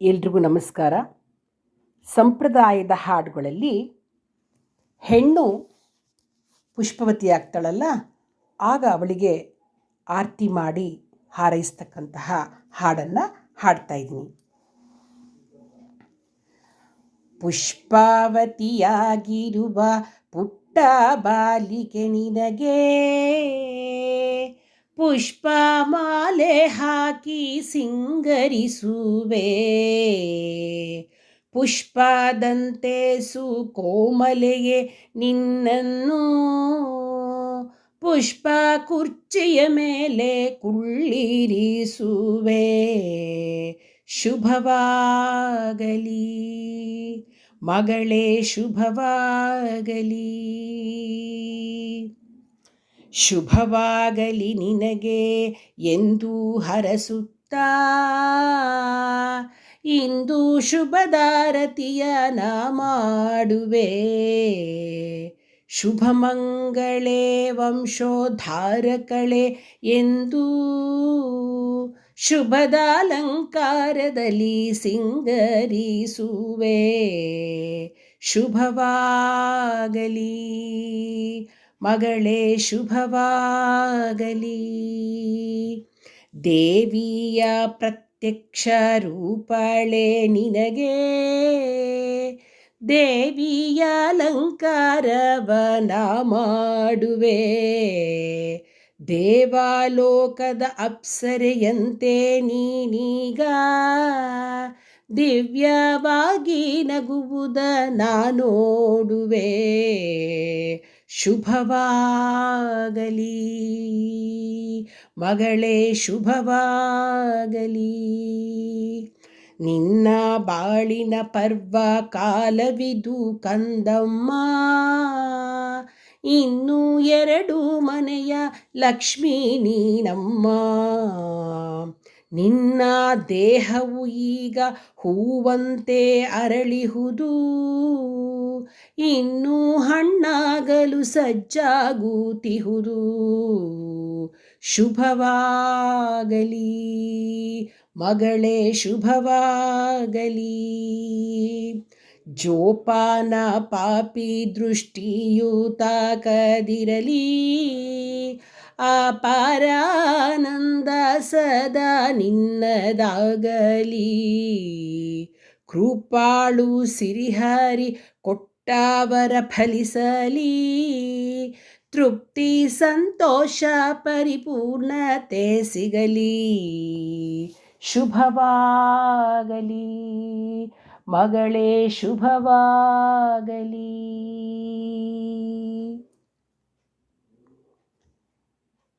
ಎಲ್ರಿಗೂ ನಮಸ್ಕಾರ. ಸಂಪ್ರದಾಯದ ಹಾಡುಗಳಲ್ಲಿ ಹೆಣ್ಣು ಪುಷ್ಪವತಿ ಆಗ್ತಾಳಲ್ಲ ಆಗ ಅವಳಿಗೆ ಆರತಿ ಮಾಡಿ ಹಾರೈಸ್ತಕ್ಕಂತಹ ಹಾಡನ್ನು ಹಾಡ್ತಾ ಇದ್ದೀನಿ. ಪುಷ್ಪಾವತಿಯಾಗಿರುವ ಪುಟ್ಟ ಬಾಲಿಕೆ ನಿನಗೆ. ಪುಷ್ಪ ಮಾಲೆ ಹಾಕಿ ಸಿಂಗರಿಸುವೆ. ಪುಷ್ಪದಂತೆ ಸುಕೋಮಲೆಯೇ ನಿನ್ನನ್ನು. ಪುಷ್ಪ ಕುರ್ಚಿಯ ಮೇಲೆ ಕುಳ್ಳಿರಿಸುವೆ. ಶುಭವಾಗಲಿ. ಮಗಳೇ ಶುಭವಾಗಲಿ. ಶುಭವಾಗಲಿ ನಿನಗೆ ಎಂದೂ ಹರಸುತ್ತಾ. ಇಂದು ಶುಭದಾರತಿಯ ನಾ ಮಾಡುವೆ ಶುಭಮಂಗಳೇ ವಂಶೋದ್ಧಾರಕಳೆ ಎಂದು. ಶುಭದಾಲಂಕಾರದಲ್ಲಿ ಸಿಂಗರಿಸುವೆ. ಶುಭವಾಗಲಿ. ಮಗಳೇ, ಶುಭವಾಗಲಿ. ದೇವಿಯ ಪ್ರತ್ಯಕ್ಷ ರೂಪಳೆ ನಿನಗೆ. ದೇವಿಯ ಅಲಂಕಾರವನ ಮಾಡುವೆ. ದೇವಾಲೋಕದ ಅಪ್ಸರೆಯಂತೆ ನೀನೀಗ. ದಿವ್ಯವಾಗಿ ನಗುವುದ ನಾನೋಡುವೆ ಶುಭವಾಗಲಿ. ಮಗಳೇ ಶುಭವಾಗಲಿ. ನಿನ್ನ ಬಾಳಿನ ಪರ್ವ ಕಾಲವಿದು ಕಂದಮ್ಮ. ಇನ್ನು ಎರಡು ಮನೆಯ ಲಕ್ಷ್ಮೀ ನೀನಮ್ಮ. ನಿನ್ನ ದೇಹವು ಈಗ ಹೂವಂತೆ ಅರಳಿಹುದು. ಇನ್ನು ಹಣ್ಣಾಗಲು ಸಜ್ಜಾಗೂತಿಹುದು. ಶುಭವಾಗಲಿ ಮಗಳೇ, ಶುಭವಾಗಲಿ. ಜೋಪಾನ ಪಾಪಿ ದೃಷ್ಟಿಯು ತಾಕದಿರಲಿ ಅಪಾರಾನಂದ ಸದಾ ನಿನ್ನದಾಗಲಿ. ಕೃಪಾಳು ಸಿರಿಹರಿ ಕೊಟ್ಟವರ ಫಲಿಸಲಿ. ತೃಪ್ತಿ ಸಂತೋಷ ಪರಿಪೂರ್ಣತೆ ಸಿಗಲಿ. ಶುಭವಾಗಲಿ. ಮಗಳೇ ಶುಭವಾಗಲಿ.